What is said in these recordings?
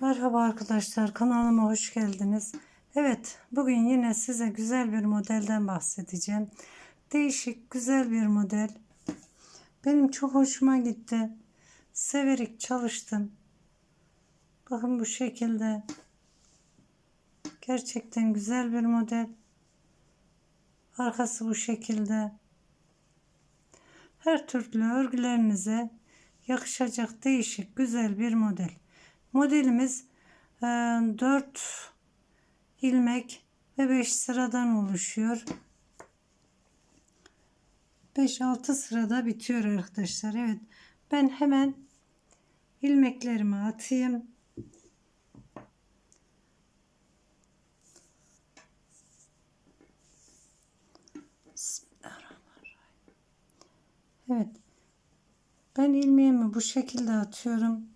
Merhaba arkadaşlar kanalıma hoş geldiniz. Evet bugün yine size güzel bir modelden bahsedeceğim. Değişik güzel bir model. Benim çok hoşuma gitti. Severek çalıştım. Bakın bu şekilde. Gerçekten güzel bir model. Arkası bu şekilde. Her türlü örgülerinize yakışacak değişik güzel bir model. Modelimiz 4 ilmek ve 5 sıradan oluşuyor. 5-6 sırada bitiyor arkadaşlar. Evet. Ben hemen ilmeklerimi atayım. Evet. Ben ilmeğimi bu şekilde atıyorum.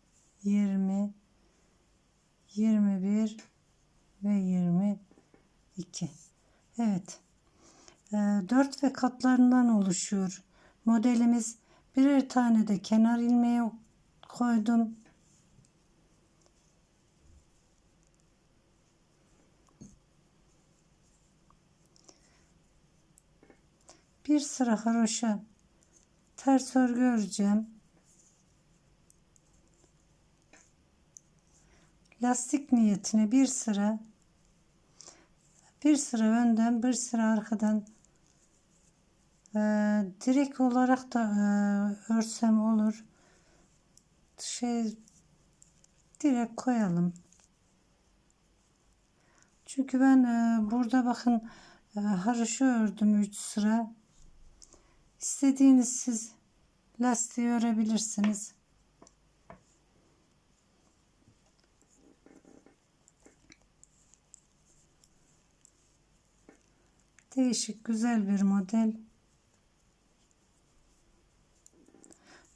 20 21 ve 22 Evet. 4 ve katlarından oluşuyor. Modelimiz birer tane de kenar ilmeği koydum. Bir sıra haroşa ters örgü öreceğim lastik niyetine bir sıra bir sıra önden bir sıra arkadan e, direkt olarak da e, örsem olur. Şey direkt koyalım. Çünkü ben e, burada bakın e, haroşa ördüm 3 sıra. İstediğiniz siz lastiği örebilirsiniz Değişik güzel bir model.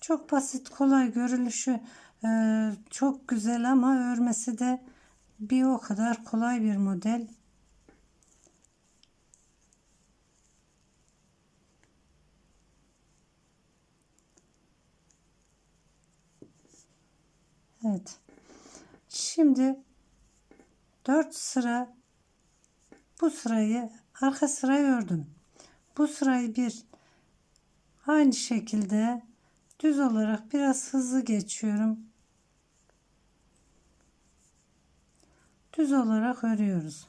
Çok basit kolay görülüşü e, çok güzel ama örmesi de bir o kadar kolay bir model. Evet. Şimdi 4 sıra bu sırayı arka sırayı ördüm. Bu sırayı bir aynı şekilde düz olarak biraz hızlı geçiyorum. Düz olarak örüyoruz.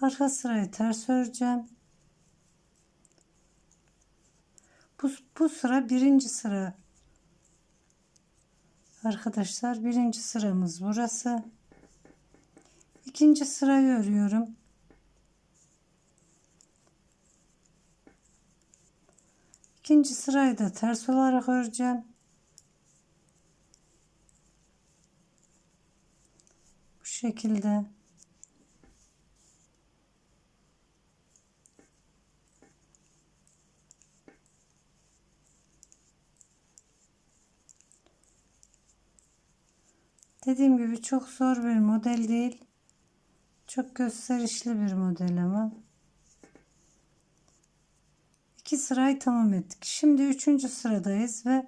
Arka sırayı ters öreceğim. Bu, sıra birinci sıra. Arkadaşlar birinci sıramız burası. İkinci sırayı örüyorum. İkinci sırayı da ters olarak öreceğim. Bu şekilde. Dediğim gibi çok zor bir model değil. Çok gösterişli bir model ama. İki sırayı tamam ettik. Şimdi üçüncü sıradayız ve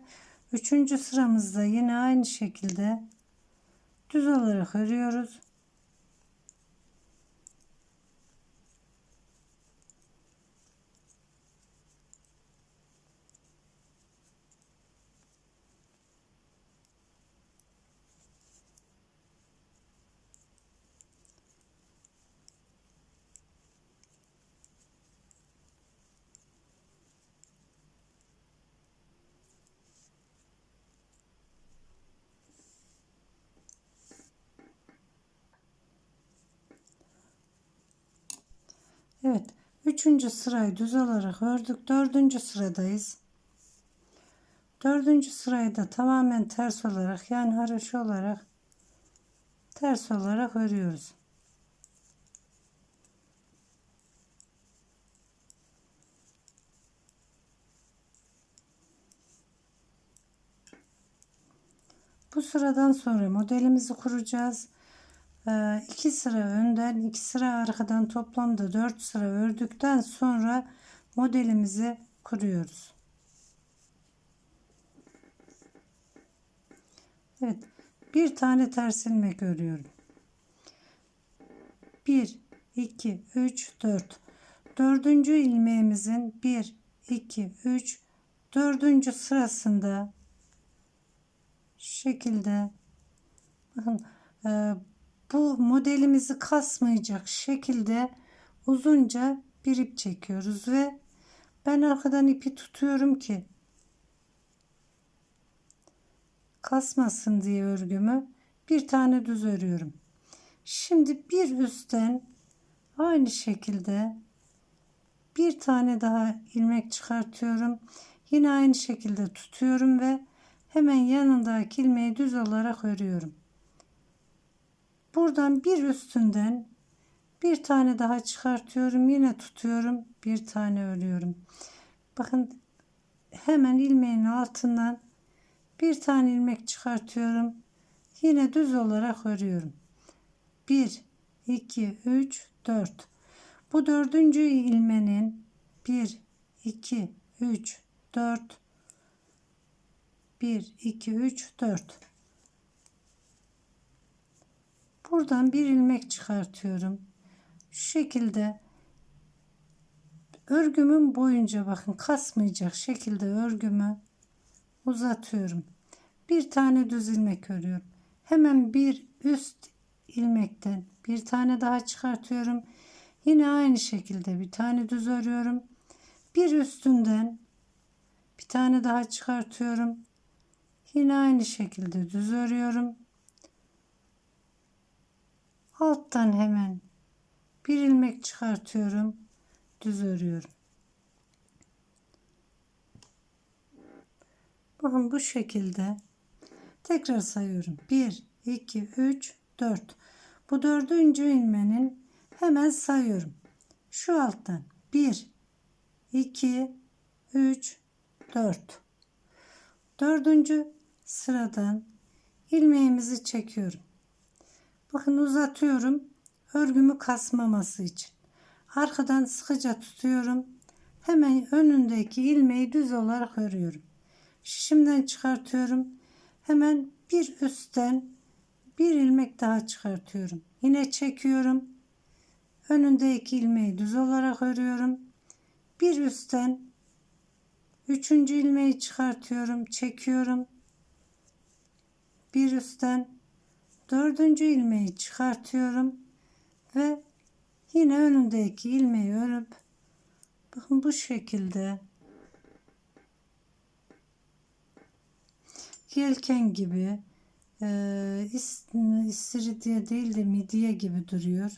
üçüncü sıramızda yine aynı şekilde düz olarak örüyoruz. Evet. Üçüncü sırayı düz olarak ördük. Dördüncü sıradayız. Dördüncü sırayı da tamamen ters olarak yani haroşa olarak ters olarak örüyoruz. Bu sıradan sonra modelimizi kuracağız. 2 sıra önden 2 sıra arkadan toplamda 4 sıra ördükten sonra modelimizi kuruyoruz. Evet. Bir tane ters ilmek örüyorum. 1 2 3 4 dördüncü ilmeğimizin 1 2 3 dördüncü sırasında şekilde bakın e, bu modelimizi kasmayacak şekilde uzunca bir ip çekiyoruz ve ben arkadan ipi tutuyorum ki kasmasın diye örgümü bir tane düz örüyorum. Şimdi bir üstten aynı şekilde bir tane daha ilmek çıkartıyorum. Yine aynı şekilde tutuyorum ve hemen yanındaki ilmeği düz olarak örüyorum. Buradan bir üstünden bir tane daha çıkartıyorum. Yine tutuyorum. Bir tane örüyorum. Bakın hemen ilmeğin altından bir tane ilmek çıkartıyorum. Yine düz olarak örüyorum. 1 2 3 4 bu dördüncü ilmenin 1 2 3 4 1 2 3 4 buradan bir ilmek çıkartıyorum. Şu şekilde. Örgümün boyunca bakın kasmayacak şekilde örgümü uzatıyorum. Bir tane düz ilmek örüyorum. Hemen bir üst ilmekten bir tane daha çıkartıyorum. Yine aynı şekilde bir tane düz örüyorum. Bir üstünden bir tane daha çıkartıyorum. Yine aynı şekilde düz örüyorum alttan hemen bir ilmek çıkartıyorum düz örüyorum. Bakın bu şekilde tekrar sayıyorum. 1 2 3 4 bu dördüncü ilmenin hemen sayıyorum. Şu alttan 1 2 3 4 dördüncü sıradan ilmeğimizi çekiyorum bakın uzatıyorum örgümü kasmaması için. Arkadan sıkıca tutuyorum. Hemen önündeki ilmeği düz olarak örüyorum. Şişimden çıkartıyorum. Hemen bir üstten bir ilmek daha çıkartıyorum. Yine çekiyorum. Önündeki ilmeği düz olarak örüyorum. Bir üstten üçüncü ilmeği çıkartıyorum çekiyorum. Bir üstten dördüncü ilmeği çıkartıyorum ve yine önündeki ilmeği örüp bakın bu şekilde yelken gibi e, istiridye değil de midye gibi duruyor.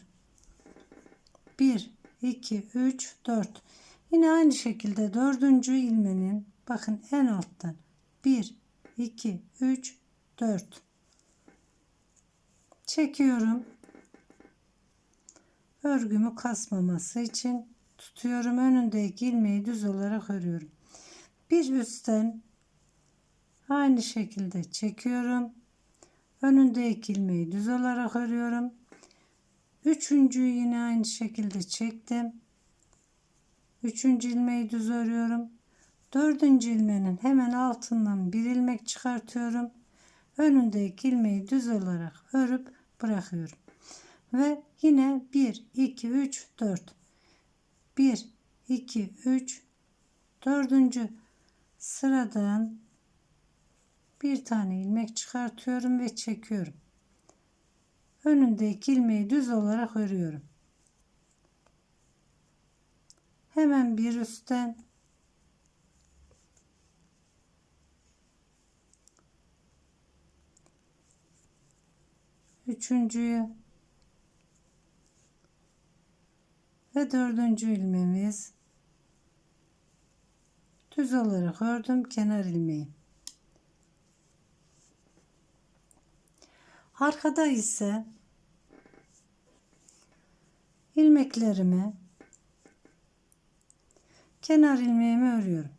1 2 3 4 yine aynı şekilde dördüncü ilmenin bakın en alttan. 1 2 3 4 çekiyorum. Örgümü kasmaması için tutuyorum. Önündeki ilmeği düz olarak örüyorum. Bir üstten aynı şekilde çekiyorum. Önündeki ilmeği düz olarak örüyorum. Üçüncüyü yine aynı şekilde çektim. Üçüncü ilmeği düz örüyorum. Dördüncü ilmeğin hemen altından bir ilmek çıkartıyorum. Önündeki ilmeği düz olarak örüp bırakıyorum. Ve yine 1 2 3 4 1 2 3 dördüncü sıradan bir tane ilmek çıkartıyorum ve çekiyorum. Önündeki ilmeği düz olarak örüyorum. Hemen bir üstten üçüncüyü ve dördüncü ilmeğimiz düz olarak ördüm kenar ilmeği. Arkada ise ilmeklerimi kenar ilmeğimi örüyorum.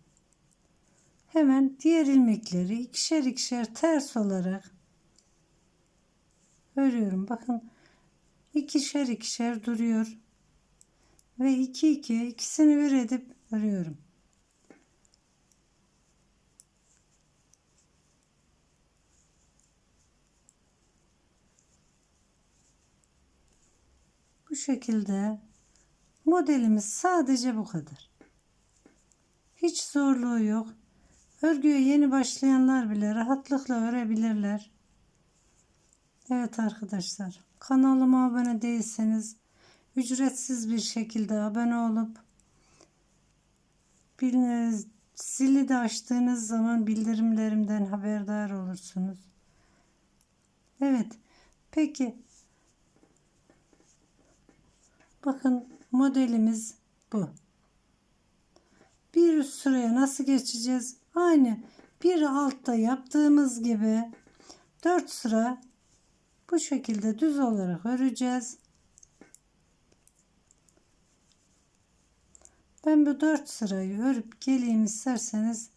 Hemen diğer ilmekleri ikişer ikişer ters olarak örüyorum. Bakın ikişer ikişer duruyor. Ve iki iki ikisini bir edip örüyorum. Bu şekilde modelimiz sadece bu kadar. Hiç zorluğu yok. Örgüye yeni başlayanlar bile rahatlıkla örebilirler. Evet arkadaşlar kanalıma abone değilseniz ücretsiz bir şekilde abone olup biliniz, zili de açtığınız zaman bildirimlerimden haberdar olursunuz. Evet peki bakın modelimiz bu. Bir üst sıraya nasıl geçeceğiz? Aynı bir altta yaptığımız gibi 4 sıra bu şekilde düz olarak öreceğiz. Ben bu 4 sırayı örüp geleyim isterseniz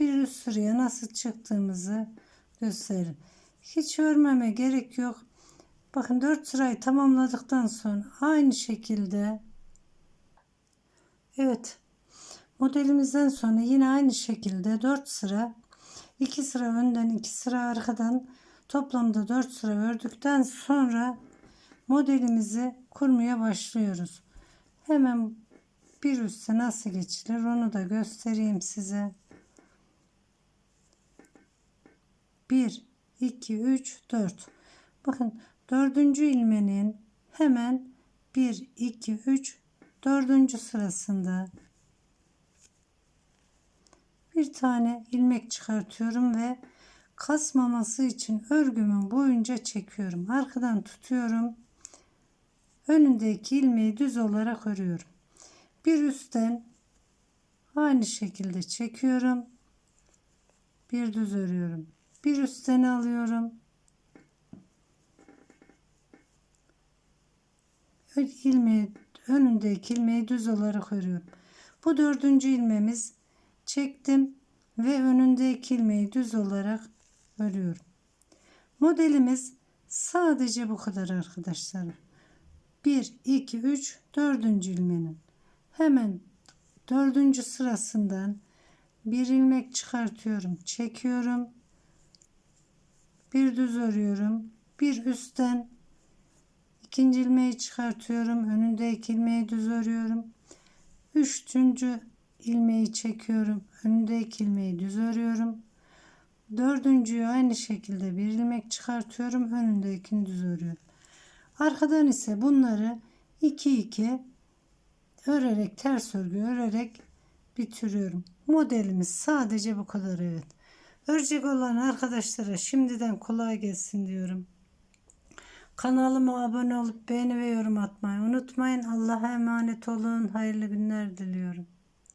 bir üst sıraya nasıl çıktığımızı gösterin. Hiç örmeme gerek yok. Bakın 4 sırayı tamamladıktan sonra aynı şekilde Evet Modelimizden sonra yine aynı şekilde 4 sıra 2 sıra önden 2 sıra arkadan toplamda 4 sıra ördükten sonra modelimizi kurmaya başlıyoruz. Hemen bir üste nasıl geçilir onu da göstereyim size. 1 2 3 4 Bakın dördüncü ilmenin hemen 1 2 3 dördüncü sırasında bir tane ilmek çıkartıyorum ve kasmaması için örgümün boyunca çekiyorum. Arkadan tutuyorum. Önündeki ilmeği düz olarak örüyorum. Bir üstten aynı şekilde çekiyorum. Bir düz örüyorum. Bir üstten alıyorum. ilmeği önündeki ilmeği düz olarak örüyorum. Bu dördüncü ilmemiz çektim ve önündeki ilmeği düz olarak örüyorum. Modelimiz sadece bu kadar arkadaşlar. 1 2 3 4. ilmeğin hemen 4. sırasından bir ilmek çıkartıyorum, çekiyorum. Bir düz örüyorum. Bir üstten ikinci ilmeği çıkartıyorum. Önündeki ilmeği düz örüyorum. Üçüncü ilmeği çekiyorum. Önündeki ilmeği düz örüyorum. Dördüncüyü aynı şekilde bir ilmek çıkartıyorum. Önündekini düz örüyorum. Arkadan ise bunları 2 2 örerek ters örgü örerek bitiriyorum. Modelimiz sadece bu kadar evet. Örecek olan arkadaşlara şimdiden kolay gelsin diyorum. Kanalıma abone olup beğeni ve yorum atmayı unutmayın. Allah'a emanet olun. Hayırlı günler diliyorum.